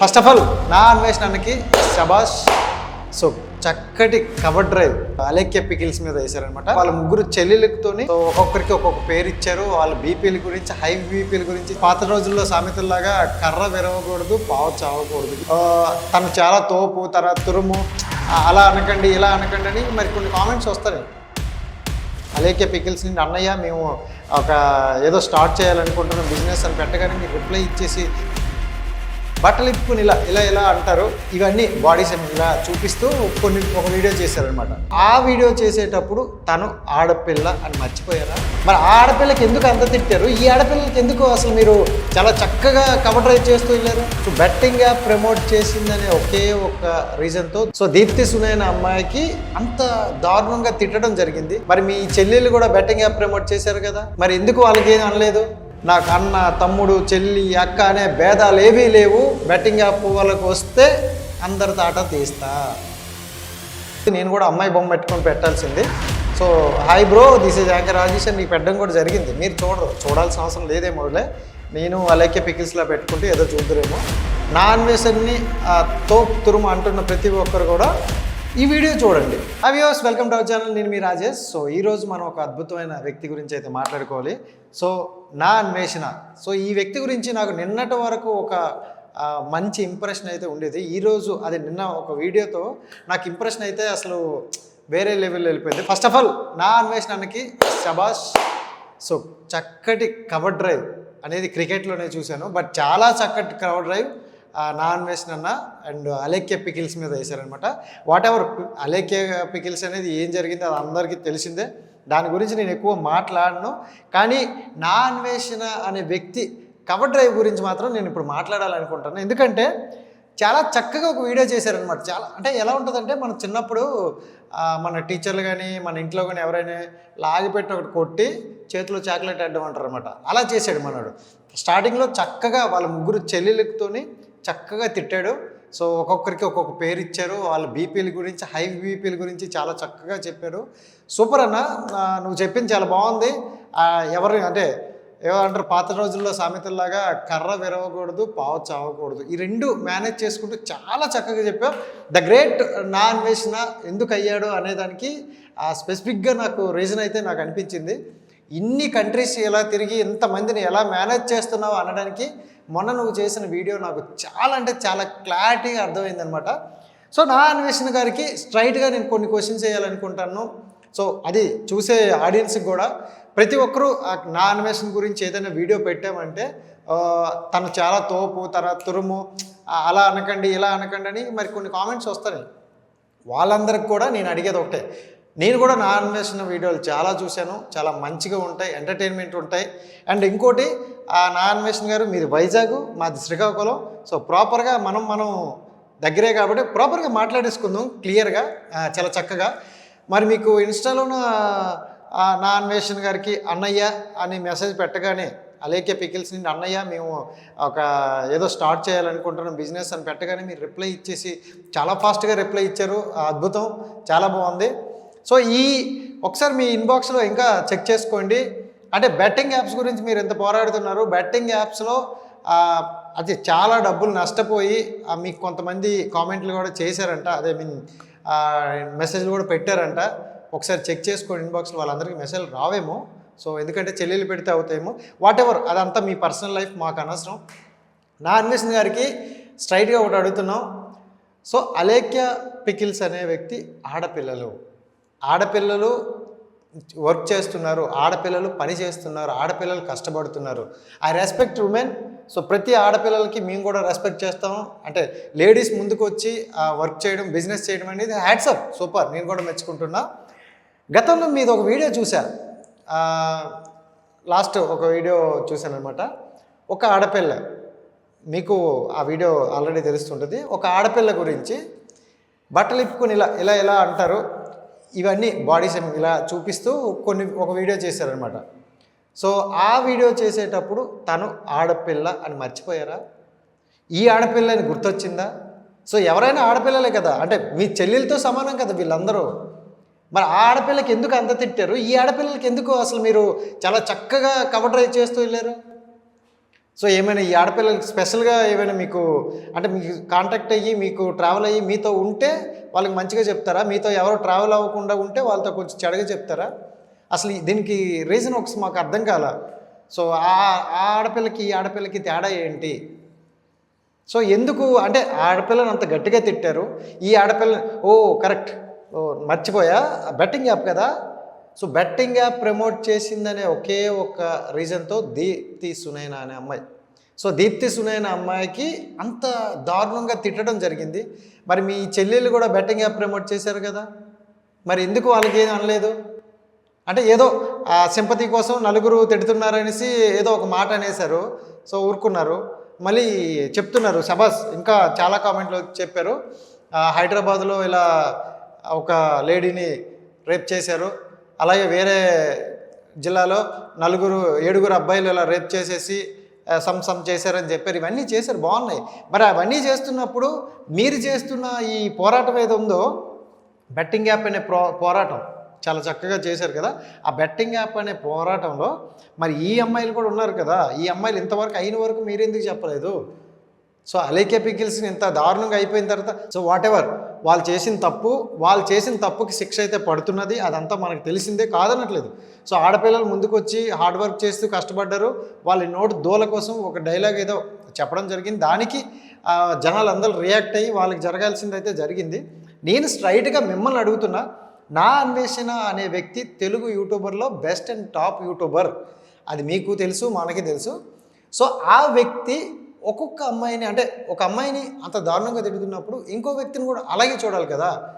First of all నా అన్వేషణకి శబాష్ so చక్కటి కవర్ డ్రైవ్ అలేఖ్య పికిల్స్ మీద వేశారనమాట వాళ్ళ ముగ్గురు చెల్లెలతో ఒక్కొక్కరికి ఒక్కొక్క పేరు ఇచ్చారు. వాళ్ళ బీపీల గురించి హై బీపీల గురించి. పాత రోజుల్లో సామెతల్లాగా కర్ర విరవకూడదు పావు చావకూడదు. తను చాలా తోపు తన తురుము అలా అనకండి ఇలా అనకండి అని మరి కొన్ని కామెంట్స్ వస్తాయి. అలేఖ్య పికిల్స్ నుండి అన్నయ్య మేము ఒక ఏదో స్టార్ట్ చేయాలనుకుంటున్నాం బిజినెస్ అని పెట్టగానే మీకు రిప్లై ఇచ్చేసి బట్టలు ఇప్పుకుని ఇలా ఇలా ఇలా అంటారు. ఇవన్నీ బాడీ సెమ్ ఇలా చూపిస్తూ కొన్ని ఒక వీడియో చేశారనమాట ఆ వీడియో చేసేటప్పుడు తను ఆడపిల్ల అని మర్చిపోయారా? మరి ఆ ఆడపిల్లకి ఎందుకు అంత తిట్టారు? ఈ ఆడపిల్లకి ఎందుకు అసలు మీరు చాలా చక్కగా కవర్ డ్రైవ్ చేస్తూ వెళ్ళారు? సో బెట్టింగ్ యాప్ ప్రమోట్ చేసిందనే ఒకే ఒక రీజన్తో సో దీప్తి సునైన అమ్మాయికి అంత దారుణంగా తిట్టడం జరిగింది. మరి మీ చెల్లెళ్ళు కూడా బెట్టింగ్ యాప్ ప్రమోట్ చేశారు కదా? మరి ఎందుకు వాళ్ళకి ఏం అనలేదు? నాకు అన్న తమ్ముడు చెల్లి అక్క అనే భేదాలు ఏవీ లేవు. బెట్టింగ్ యాప్ వాళ్ళకి వస్తే అందరి తాట తీస్తా. నేను కూడా అమ్మాయి బొమ్మ పెట్టుకొని పెట్టాల్సింది. So hi bro this is anchor Rajesh అని నీకు పెట్టడం కూడా జరిగింది. మీరు చూడరు చూడాల్సిన అవసరం లేదేమోలే నేను అలాగే పికిల్స్లా పెట్టుకుంటే ఏదో చూద్దరేమో. నా అన్ని తో తురుము అంటున్న ప్రతి ఒక్కరు కూడా ఈ వీడియో చూడండి. అవియోస్ వెల్కమ్ టు అవర్ ఛానల్ నేను మీ రాజేష్. సో ఈరోజు మనం ఒక అద్భుతమైన వ్యక్తి గురించి అయితే మాట్లాడుకోవాలి. సో నా అన్వేషణ. సో ఈ వ్యక్తి గురించి నాకు నిన్నటి వరకు ఒక మంచి ఇంప్రెషన్ అయితే ఉండేది. ఈరోజు అది నిన్న ఒక వీడియోతో నాకు ఇంప్రెషన్ అయితే అసలు వేరే లెవెల్ వెళ్ళిపోయింది. ఫస్ట్ ఆఫ్ ఆల్ నా అన్వేషణకి శబాష్ సో చక్కటి కవర్ డ్రైవ్ అనేది క్రికెట్లోనే చూశాను. బట్ చాలా చక్కటి కవర్ డ్రైవ్ నాన్ నా అన్వేషణ అన్న అండ్ అలేఖ్య పికిల్స్ మీద వేశారనమాట వాట్ ఎవర్ అలేఖ్య పికిల్స్ అనేది ఏం జరిగింది అది అందరికీ తెలిసిందే. దాని గురించి నేను ఎక్కువ మాట్లాడను. కానీ నా అన్వేషణ అనే వ్యక్తి కవర్ డ్రైవ్ గురించి మాత్రం నేను ఇప్పుడు మాట్లాడాలనుకుంటాను ఎందుకంటే చాలా చక్కగా ఒక వీడియో చేశారనమాట చాలా అంటే ఎలా ఉంటుందంటే మనం చిన్నప్పుడు మన టీచర్లు కానీ మన ఇంట్లో కానీ ఎవరైనా లాగిపెట్టి ఒకటి కొట్టి చేతిలో చాక్లెట్ అడ్డం అంటారు అనమాట అలా చేశాడు మనోడు. స్టార్టింగ్లో చక్కగా వాళ్ళ ముగ్గురు చెల్లెలతోని చక్కగా తిట్టాడు. సో ఒక్కొక్కరికి ఒక్కొక్క పేరు ఇచ్చారు వాళ్ళ బీపీల గురించి హై బీపీల గురించి చాలా చక్కగా చెప్పారు. సూపర్ అన్న. నువ్వు చెప్పింది చాలా బాగుంది. ఎవరు అంటే ఏమంటారు పాత రోజుల్లో సామెతల్లాగా కర్ర విరవకూడదు పావు చావకూడదు. ఈ రెండు మేనేజ్ చేసుకుంటూ చాలా చక్కగా చెప్పావు. ద గ్రేట్ నా అన్వేషణ ఎందుకు అయ్యాడు అనేదానికి ఆ స్పెసిఫిక్గా నాకు రీజన్ అయితే నాకు అనిపించింది. ఇన్ని కంట్రీస్ ఎలా తిరిగి ఇంతమందిని ఎలా మేనేజ్ చేస్తున్నావు అనడానికి మొన్న నువ్వు చేసిన వీడియో నాకు చాలా అంటే చాలా క్లారిటీగా అర్థమైందనమాట సో నా అన్వేషణ గారికి స్ట్రైట్గా నేను కొన్ని క్వశ్చన్స్ వేయాలనుకుంటాను. సో అది చూసే ఆడియన్స్కి కూడా ప్రతి ఒక్కరూ నా అన్వేషణ గురించి ఏదైనా వీడియో పెట్టామంటే తను చాలా తోపు తన తురుము అలా అనకండి ఇలా అనకండి అని మరి కొన్ని కామెంట్స్ వస్తాయి. వాళ్ళందరికి కూడా నేను అడిగేది ఒకటే. నేను కూడా నా అన్వేషణ వీడియోలు చాలా చూశాను చాలా మంచిగా ఉంటాయి ఎంటర్టైన్మెంట్ ఉంటాయి. అండ్ ఇంకోటి ఆ నా అన్వేషణ గారు మీది వైజాగ్ మాది శ్రీకాకుళం. సో ప్రాపర్గా మనం మనం దగ్గరే కాబట్టి ప్రాపర్గా మాట్లాడేసుకుందాం క్లియర్గా చాలా చక్కగా. మరి మీకు ఇన్స్టాలో నా అన్వేషణ గారికి అన్నయ్య అని మెసేజ్ పెట్టగానే అలేఖ్య పికిల్స్ నుండి అన్నయ్య మేము ఒక ఏదో స్టార్ట్ చేయాలనుకుంటున్నాం బిజినెస్ అని పెట్టగానే మీరు రిప్లై ఇచ్చేసి చాలా ఫాస్ట్గా రిప్లై ఇచ్చారు. అద్భుతం చాలా బాగుంది. సో ఈ ఒకసారి మీ ఇన్బాక్స్లో ఇంకా చెక్ చేసుకోండి. అంటే బెట్టింగ్ యాప్స్ గురించి మీరు ఎంత పోరాడుతున్నారు? బెట్టింగ్ యాప్స్లో అది చాలా డబ్బులు నష్టపోయి మీకు కొంతమంది కామెంట్లు కూడా చేశారంట. అదే మీన్ మెసేజ్లు కూడా పెట్టారంట. ఒకసారి చెక్ చేసుకోండి ఇన్బాక్స్లో వాళ్ళందరికీ మెసేజ్ రావేమో. సో ఎందుకంటే చెల్లెలు పెడితే అవుతాయేమో. వాట్ ఎవర్ అదంతా మీ పర్సనల్ లైఫ్ మాకు అనవసరం. నా అన్వేషణ గారికి స్ట్రైట్గా ఒకటి అడుగుతున్నాం. సో అలేఖ్య పికిల్స్ అనే వ్యక్తి ఆడపిల్లలు. ఆడపిల్లలు వర్క్ చేస్తున్నారు ఆడపిల్లలు పని చేస్తున్నారు ఆడపిల్లలు కష్టపడుతున్నారు. ఐ రెస్పెక్ట్ ఉమెన్ సో ప్రతి ఆడపిల్లలకి మేము కూడా రెస్పెక్ట్ చేస్తాము. అంటే లేడీస్ ముందుకు వచ్చి వర్క్ చేయడం బిజినెస్ చేయడం అనేది హ్యాట్సప్ సూపర్ నేను కూడా మెచ్చుకుంటున్నా. గతంలో మీద ఒక వీడియో చూశాను లాస్ట్ ఒక వీడియో చూశాను అనమాట ఒక ఆడపిల్ల. మీకు ఆ వీడియో ఆల్రెడీ తెలుస్తుంటుంది. ఒక ఆడపిల్ల గురించి బట్టలు ఇప్పుకొని ఇలా ఇలా ఇలా అంటారు. ఇవన్నీ బాడీ సెమ్ ఇలా చూపిస్తూ కొన్ని ఒక వీడియో చేశారనమాట సో ఆ వీడియో చేసేటప్పుడు తను ఆడపిల్ల అని మర్చిపోయారా? ఈ ఆడపిల్ల అని గుర్తొచ్చిందా? సో ఎవరైనా ఆడపిల్లలే కదా అంటే మీ చెల్లెలతో సమానం కదా వీళ్ళందరూ. మరి ఆ ఆడపిల్లకి ఎందుకు అంత తిట్టారు? ఈ ఆడపిల్లలకి ఎందుకు అసలు మీరు చాలా చక్కగా కవర్ డ్రైవ్ చేస్తూ వెళ్ళారు? సో ఏమైనా ఈ ఆడపిల్లలకి స్పెషల్గా ఏమైనా మీకు అంటే మీకు కాంటాక్ట్ అయ్యి మీకు ట్రావెల్ అయ్యి మీతో ఉంటే వాళ్ళకి మంచిగా చెప్తారా? మీతో ఎవరో ట్రావెల్ అవ్వకుండా ఉంటే వాళ్ళతో కొంచెం చెడగా చెప్తారా? అసలు దీనికి రీజన్ ఒకసారి మాకు అర్థం కాల. సో ఆ ఆ ఆడపిల్లకి ఈ ఆడపిల్లకి తేడా ఏంటి? సో ఎందుకు అంటే ఆడపిల్లను ఆడపిల్లని అంత గట్టిగా తిట్టారు. ఈ ఆడపిల్ల ఓ కరెక్ట్ ఓ మర్చిపోయా? బెట్టింగ్ యాప్ కదా? సో బెట్టింగ్ యాప్ ప్రమోట్ చేసిందనే ఒకే ఒక రీజన్తో దీప్తి సునైనా అనే అమ్మాయి. సో దీప్తి సునైనా అమ్మాయికి అంత దారుణంగా తిట్టడం జరిగింది. మరి మీ చెల్లెళ్ళు కూడా బెట్టింగ్ యాప్ ప్రమోట్ చేశారు కదా? మరి ఎందుకు వాళ్ళకి ఏం అనలేదు? అంటే ఏదో ఆ సింపతి కోసం నలుగురు తిడుతున్నారనేసి ఏదో ఒక మాట అనేశారు. సో ఊరుకున్నారు. మళ్ళీ చెప్తున్నారు. శబాస్ ఇంకా చాలా కామెంట్లు చెప్పారు. హైదరాబాద్లో ఇలా ఒక లేడీని రేప్ చేశారు. అలాగే వేరే జిల్లాలో నలుగురు ఏడుగురు అబ్బాయిలు ఇలా రేప్ చేసేసి సమ్ సమ్ చేశారని చెప్పారు. ఇవన్నీ చేశారు. బాగున్నాయి. మరి అవన్నీ చేస్తున్నప్పుడు మీరు చేస్తున్న ఈ పోరాటం ఏదో ఉందో బెట్టింగ్ యాప్ అనే ప్రో పోరాటం చాలా చక్కగా చేశారు కదా. ఆ బెట్టింగ్ యాప్ అనే పోరాటంలో మరి ఈ అమ్మాయిలు కూడా ఉన్నారు కదా. ఈ అమ్మాయిలు ఇంతవరకు అయిన వరకు మీరెందుకు చెప్పలేదు? సో అలైకే పికిల్స్ ఇంత దారుణంగా అయిపోయిన తర్వాత సో వాట్ ఎవర్ వాళ్ళు చేసిన తప్పు వాళ్ళు చేసిన తప్పుకి శిక్ష అయితే పడుతున్నది అదంతా మనకు తెలిసిందే కాదనట్లేదు. సో ఆడపిల్లలు ముందుకు వచ్చి హార్డ్ వర్క్ చేస్తూ కష్టపడ్డారు. వాళ్ళ నోటు దూల కోసం ఒక డైలాగ్ ఏదో చెప్పడం జరిగింది. దానికి జనాలు అందరూ రియాక్ట్ అయ్యి వాళ్ళకి జరగాల్సింది అయితే జరిగింది. నేను స్ట్రైట్గా మిమ్మల్ని అడుగుతున్నా నా అన్వేషణ అనే వ్యక్తి తెలుగు యూట్యూబర్లో బెస్ట్ అండ్ టాప్ యూట్యూబర్. అది మీకు తెలుసు మనకి తెలుసు. సో ఆ వ్యక్తి ఒక్కొక్క అమ్మాయిని అంటే ఒక అమ్మాయిని అంత దారుణంగా తిడుతున్నప్పుడు ఇంకో వ్యక్తిని కూడా అలాగే చూడాలి కదా.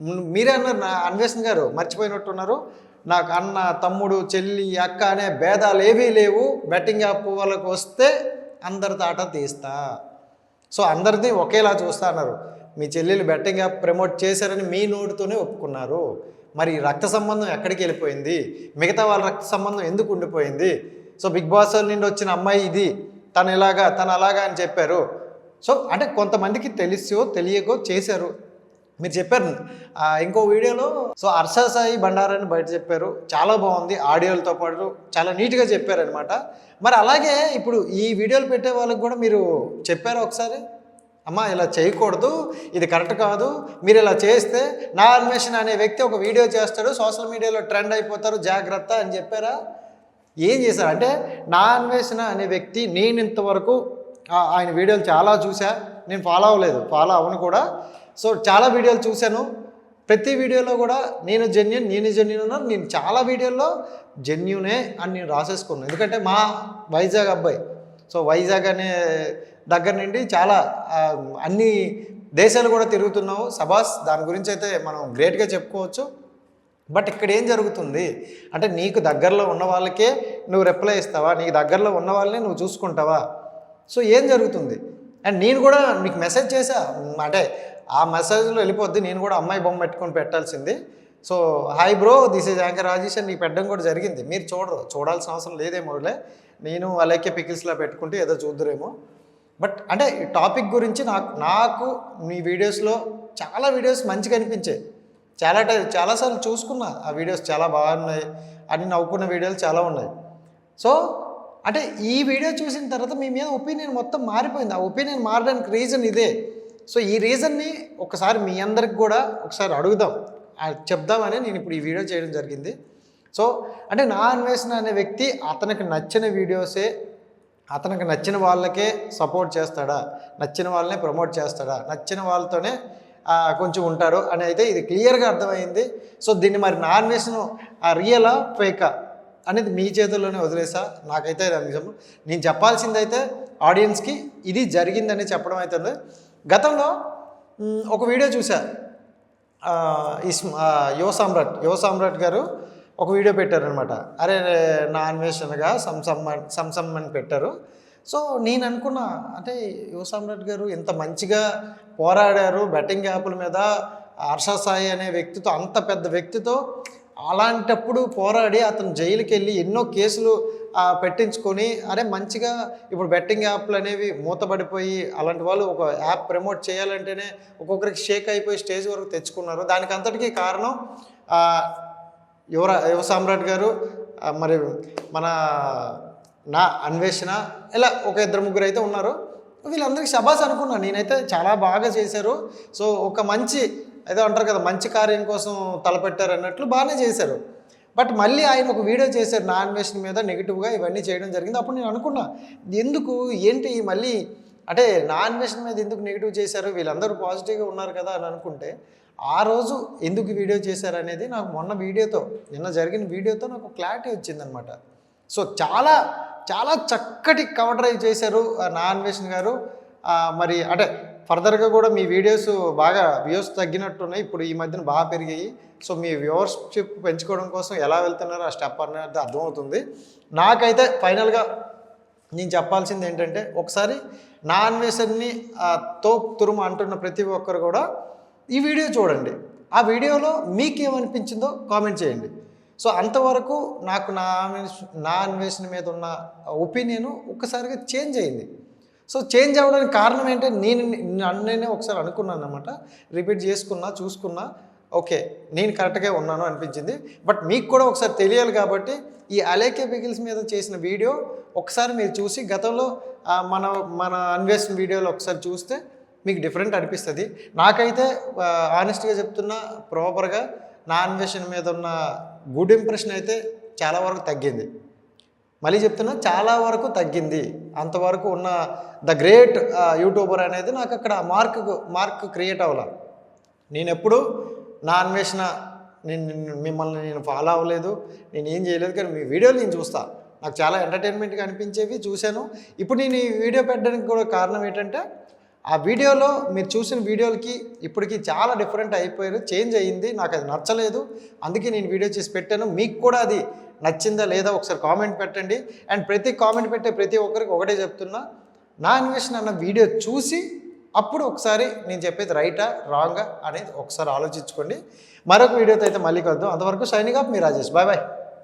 మీరే అన్నారు నా అన్వేషణ గారు మర్చిపోయినట్టున్నారు. నాకు అన్న తమ్ముడు చెల్లి అక్క అనే భేదాలు ఏవీ లేవు. బెట్టింగ్ యాప్ వాళ్ళకి వస్తే అందరి తాట తీస్తా. సో అందరిది ఒకేలా చూస్తా అన్నారు. మీ చెల్లెలు బెట్టింగ్ యాప్ ప్రమోట్ చేశారని మీ నోటితోనే ఒప్పుకున్నారు. మరి రక్త సంబంధం ఎక్కడికి వెళ్ళిపోయింది? మిగతా వాళ్ళ రక్త సంబంధం ఎందుకు ఉండిపోయింది? సో బిగ్ బాస్ నుండి వచ్చిన అమ్మాయి ఇది. తను ఇలాగా తను అలాగా అని చెప్పారు. సో అంటే కొంతమందికి తెలిసో తెలియకో చేశారు. మీరు చెప్పారు. ఇంకో వీడియోలో సో హర్ష సాయి బండారని బయట చెప్పారు. చాలా బాగుంది ఆడియోలతో పాటు. చాలా నీట్గా చెప్పారనమాట మరి అలాగే ఇప్పుడు ఈ వీడియోలు పెట్టే వాళ్ళకి కూడా మీరు చెప్పారు ఒకసారి? అమ్మా ఇలా చేయకూడదు. ఇది కరెక్ట్ కాదు. మీరు ఇలా చేస్తే నా అన్వేషణ అనే వ్యక్తి ఒక వీడియో చేస్తాడు. సోషల్ మీడియాలో ట్రెండ్ అయిపోతారు. జాగ్రత్త అని చెప్పారా? ఏం చేశారంటే నా అన్వేషణ అనే వ్యక్తి నేను ఇంతవరకు ఆయన వీడియోలు చాలా చూసా నేను ఫాలో అవ్వలేదు. ఫాలో అవ్వను కూడా. సో చాలా వీడియోలు చూశాను. ప్రతి వీడియోలో కూడా నేను జెన్యున్ నేను జెన్యున్ ఉన్నారు నేను చాలా వీడియోల్లో జెన్యునే అని నేను రాసేసుకున్నాను. ఎందుకంటే మా వైజాగ్ అబ్బాయి. సో వైజాగ్ అనే దగ్గర నుండి చాలా అన్ని దేశాలు కూడా తిరుగుతున్నావు. సబాస్ దాని గురించి అయితే మనం గ్రేట్గా చెప్పుకోవచ్చు. బట్ ఇక్కడ ఏం జరుగుతుంది? అంటే నీకు దగ్గరలో ఉన్న వాళ్ళకే నువ్వు రిప్లై ఇస్తావా? నీకు దగ్గరలో ఉన్న వాళ్ళని నువ్వు చూసుకుంటావా? సో ఏం జరుగుతుంది? అండ్ నేను కూడా మీకు మెసేజ్ చేసా అంటే ఆ మెసేజ్లో వెళ్ళిపోద్ది. నేను కూడా అమ్మాయి బొమ్మ పెట్టుకొని పెట్టాల్సింది. So hi bro this is anchor Rajesh అని నీకు పెట్టడం కూడా జరిగింది. మీరు చూడరు. చూడాల్సిన అవసరం లేదేమోలే నేను అలాగే పికిల్స్లా పెట్టుకుంటే ఏదో చూద్దురేమో. బట్ అంటే ఈ టాపిక్ గురించి నాకు నాకు మీ వీడియోస్లో చాలా వీడియోస్ మంచిగా అనిపించాయి. చాలా టైం చాలాసార్లు చూసుకున్నా ఆ వీడియోస్ చాలా బాగున్నాయి అని నవ్వుకున్న వీడియోలు చాలా ఉన్నాయి. సో అంటే ఈ వీడియో చూసిన తర్వాత మీ మీద ఒపీనియన్ మొత్తం మారిపోయింది. ఆ ఒపీనియన్ మారడానికి రీజన్ ఇదే. సో ఈ రీజన్ని ఒకసారి మీ అందరికి కూడా ఒకసారి అడుగుదాం. చెప్దామని నేను ఇప్పుడు ఈ వీడియో చేయడం జరిగింది. సో అంటే నా అన్వేషణ అనే వ్యక్తి అతనికి నచ్చిన వీడియోసే అతనికి నచ్చిన వాళ్ళకే సపోర్ట్ చేస్తాడా? నచ్చిన వాళ్ళనే ప్రమోట్ చేస్తాడా? నచ్చిన వాళ్ళతోనే కొంచెం ఉంటారు అని అయితే ఇది క్లియర్గా అర్థమైంది. సో దీన్ని మరి నా అన్వేషణ రియలా ఫేకా అనేది మీ చేతుల్లోనే వదిలేసా? నాకైతే అది నిజం. నేను చెప్పాల్సిందైతే ఆడియన్స్కి ఇది జరిగిందని చెప్పడం అవుతుంది గతంలో ఒక వీడియో చూసా. యువ సామ్రాట్ యువ సామ్రాట్ గారు ఒక వీడియో పెట్టారనమాట అరే నాన్వేషన్గా సంసమ్ సంసమ్మన్ సంసమ్మని పెట్టారు. సో నేను అనుకున్నా అంటే యువ సామ్రాట్ గారు ఇంత మంచిగా పోరాడారు బెట్టింగ్ యాప్ల మీద. హర్ష సాయి అనే వ్యక్తితో అంత పెద్ద వ్యక్తితో అలాంటప్పుడు పోరాడి అతను జైలుకి వెళ్ళి ఎన్నో కేసులు పెట్టించుకొని అరే మంచిగా ఇప్పుడు బెట్టింగ్ యాప్లు అనేవి మూతపడిపోయి అలాంటి వాళ్ళు ఒక యాప్ ప్రమోట్ చేయాలంటేనే ఒక్కొక్కరికి షేక్ అయిపోయి స్టేజ్ వరకు తెచ్చుకున్నారు. దానికి అంతటికీ కారణం యువరా యువ సామ్రాట్ గారు. మరి మన నా అన్వేషణ ఇలా ఒక ఇద్దరు ముగ్గురు అయితే ఉన్నారు. వీళ్ళందరికీ శబాస్ అనుకున్నా నేనైతే చాలా బాగా చేశారు. సో ఒక మంచి ఏదో అంటారు కదా మంచి కార్యం కోసం తలపెట్టారు అన్నట్లు బాగానే చేశారు. బట్ మళ్ళీ ఆయన ఒక వీడియో చేశారు నా అన్వేషణ మీద నెగిటివ్గా ఇవన్నీ చేయడం జరిగింది. అప్పుడు నేను అనుకున్నా ఎందుకు ఏంటి మళ్ళీ అంటే నా అన్వేషణ మీద ఎందుకు నెగిటివ్ చేశారు వీళ్ళందరూ పాజిటివ్గా ఉన్నారు కదా అని అనుకుంటే ఆ రోజు ఎందుకు వీడియో చేశారు అనేది నాకు మొన్న వీడియోతో నిన్న జరిగిన వీడియోతో నాకు క్లారిటీ వచ్చిందనమాట. సో చాలా చాలా చక్కటి కవర్ డ్రైవ్ చేశారు నా అన్వేషణ్ గారు. మరి అంటే ఫర్దర్గా కూడా మీ వీడియోస్ బాగా వ్యూస్ తగ్గినట్టున్నాయి ఇప్పుడు ఈ మధ్యన బాగా పెరిగాయి. సో మీ వ్యూవర్షిప్ పెంచుకోవడం కోసం ఎలా వెళ్తున్నారో ఆ స్టెప్ అనేది అర్థమవుతుంది. నాకైతే ఫైనల్గా నేను చెప్పాల్సింది ఏంటంటే ఒకసారి నా అన్వేషణని తో తురుము అంటున్న ప్రతి ఒక్కరు కూడా ఈ వీడియో చూడండి. ఆ వీడియోలో మీకేమనిపించిందో కామెంట్ చేయండి. సో అంతవరకు నాకు నా నా అన్వేషణ మీద ఉన్న ఒపీనియన్ ఒక్కసారిగా చేంజ్ అయింది. సో చేంజ్ అవ్వడానికి కారణం ఏంటంటే నేను నన్ను నేనే ఒకసారి అనుకున్నాను అనమాట రిపీట్ చేసుకున్నా చూసుకున్నా ఓకే నేను కరెక్ట్గా ఉన్నాను అనిపించింది. బట్ మీకు కూడా ఒకసారి తెలియాలి కాబట్టి ఈ అలేకే పిగిల్స్ మీద చేసిన వీడియో ఒకసారి మీరు చూసి గతంలో మన మన అన్వేషణ వీడియోలో ఒకసారి చూస్తే మీకు డిఫరెంట్ అనిపిస్తుంది. నాకైతే ఆనెస్ట్గా చెప్తున్నా ప్రాపర్గా నా అన్వేషణ మీద ఉన్న గుడ్ ఇంప్రెషన్ అయితే చాలా వరకు తగ్గింది. మళ్ళీ చెప్తున్నా చాలా వరకు తగ్గింది. అంతవరకు ఉన్న ద గ్రేట్ యూట్యూబర్ అనేది నాకు అక్కడ మార్క్ మార్క్ క్రియేట్ అవ్వాల. నేను ఎప్పుడు నా అన్వేషణ నేను మిమ్మల్ని నేను ఫాలో అవ్వలేదు. నేను ఏం చేయలేదు కానీ మీ వీడియోలు నేను చూస్తా. నాకు చాలా ఎంటర్టైన్మెంట్గా అనిపించేవి చూశాను. ఇప్పుడు నేను ఈ వీడియో పెట్టడానికి కూడా కారణం ఏంటంటే ఆ వీడియోలో మీరు చూసిన వీడియోలకి ఇప్పటికి చాలా డిఫరెంట్ అయిపోయారు చేంజ్ అయ్యింది నాకు అది నచ్చలేదు. అందుకే నేను వీడియో చేసి పెట్టాను. మీకు కూడా అది నచ్చిందా లేదా ఒకసారి కామెంట్ పెట్టండి. అండ్ ప్రతి కామెంట్ పెట్టే ప్రతి ఒక్కరికి ఒకటే చెప్తున్నా నా అన్వేషణ అన్న వీడియో చూసి అప్పుడు ఒకసారి నేను చెప్పేది రైటా రాంగా అనేది ఒకసారి ఆలోచించుకోండి. మరొక వీడియోతో అయితే మళ్ళీ కలుద్దాం. అంతవరకు షైనింగ్ ఆఫ్ మీ రాజేష్. Bye bye